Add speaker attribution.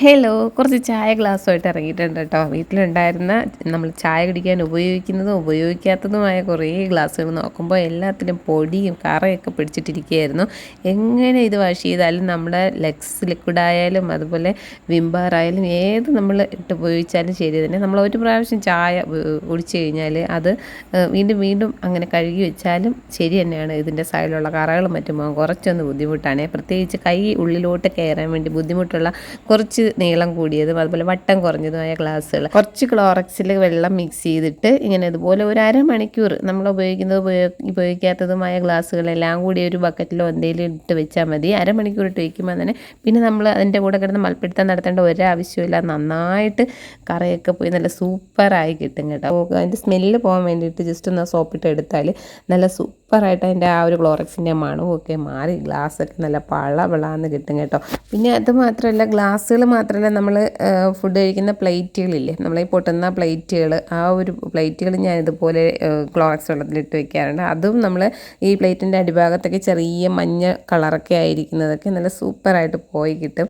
Speaker 1: Hello കുറച്ച് ചായ ഗ്ലാസ്സുമായിട്ട് ഇറങ്ങിയിട്ടുണ്ട് കേട്ടോ. വീട്ടിലുണ്ടായിരുന്ന നമ്മൾ ചായ കുടിക്കാൻ ഉപയോഗിക്കുന്നതും ഉപയോഗിക്കാത്തതുമായ കുറേ ഗ്ലാസ്സുകൾ നോക്കുമ്പോൾ എല്ലാത്തിനും പൊടിയും കറയൊക്കെ പിടിച്ചിട്ടിരിക്കുകയായിരുന്നു. എങ്ങനെ ഇത് വാഷ് ചെയ്താലും നമ്മുടെ ലെക്സ് ലിക്വിഡായാലും അതുപോലെ വിംബാറായാലും ഏത് നമ്മൾ ഇട്ട് ഉപയോഗിച്ചാലും ശരി തന്നെ. നമ്മൾ ഒരു പ്രാവശ്യം ചായ കുടിച്ചു കഴിഞ്ഞാൽ അത് വീണ്ടും വീണ്ടും അങ്ങനെ കഴുകി വെച്ചാലും ശരി തന്നെയാണ്. ഇതിന്റെ സൈഡിലുള്ള കറകളും മറ്റും കുറച്ചൊന്ന് ബുദ്ധിമുട്ടാണ്. പ്രത്യേകിച്ച് കൈ ഉള്ളിലോട്ട് കയറാൻ വേണ്ടി ബുദ്ധിമുട്ടുള്ള നീളം കൂടിയതും അതുപോലെ വട്ടം കുറഞ്ഞതുമായ ഗ്ലാസ്സുകൾ. കുറച്ച് ക്ലോറക്സിൽ വെള്ളം മിക്സ് ചെയ്തിട്ട് ഇങ്ങനെ ഇതുപോലെ ഒരു അരമണിക്കൂർ നമ്മൾ ഉപയോഗിക്കുന്നത് ഉപയോഗിക്കാത്തതുമായ ഗ്ലാസ്സുകളെല്ലാം കൂടി ഒരു ബക്കറ്റിലോ എന്തെങ്കിലും ഇട്ട് വെച്ചാൽ മതി. അരമണിക്കൂർ ഇട്ട് വയ്ക്കുമ്പോൾ തന്നെ പിന്നെ നമ്മൾ അതിന്റെ കൂടെ കിടന്ന് മൽപ്പിടുത്തം നടത്തേണ്ട ഒരാവശ്യമില്ല നന്നായിട്ട് കറയൊക്കെ പോയി നല്ല സൂപ്പറായി കിട്ടും കേട്ടോ. അതിന്റെ സ്മെല്ല് പോകാൻ വേണ്ടിയിട്ട് ജസ്റ്റ് ഒന്ന് സോപ്പിട്ട് എടുത്താൽ നല്ല സൂപ്പറായിട്ട് അതിന്റെ ആ ഒരു ക്ലോറക്സിന്റെ മണവും ഒക്കെ മാറി ഗ്ലാസ്സൊക്കെ നല്ല പള വിളാന്ന് കിട്ടും കേട്ടോ. പിന്നെ അത് മാത്രമല്ല ഗ്ലാസ്സുകൾ മാത്രമല്ല നമ്മൾ ഫുഡ് കഴിക്കുന്ന പ്ലേറ്റുകളില്ലേ? നമ്മളീ പൊട്ടുന്ന പ്ലേറ്റുകൾ ആ ഒരു പ്ലേറ്റുകൾ ഞാൻ ഇതുപോലെ ക്ലോറക്സ് വെള്ളത്തിലിട്ട് വെക്കാറുണ്ട്. അതും നമ്മൾ ഈ പ്ലേറ്റിന്റെ അടിഭാഗത്തൊക്കെ ചെറിയ മഞ്ഞ കളറൊക്കെ ആയിരിക്കുന്നതൊക്കെ നല്ല സൂപ്പറായിട്ട് പോയി കിട്ടും.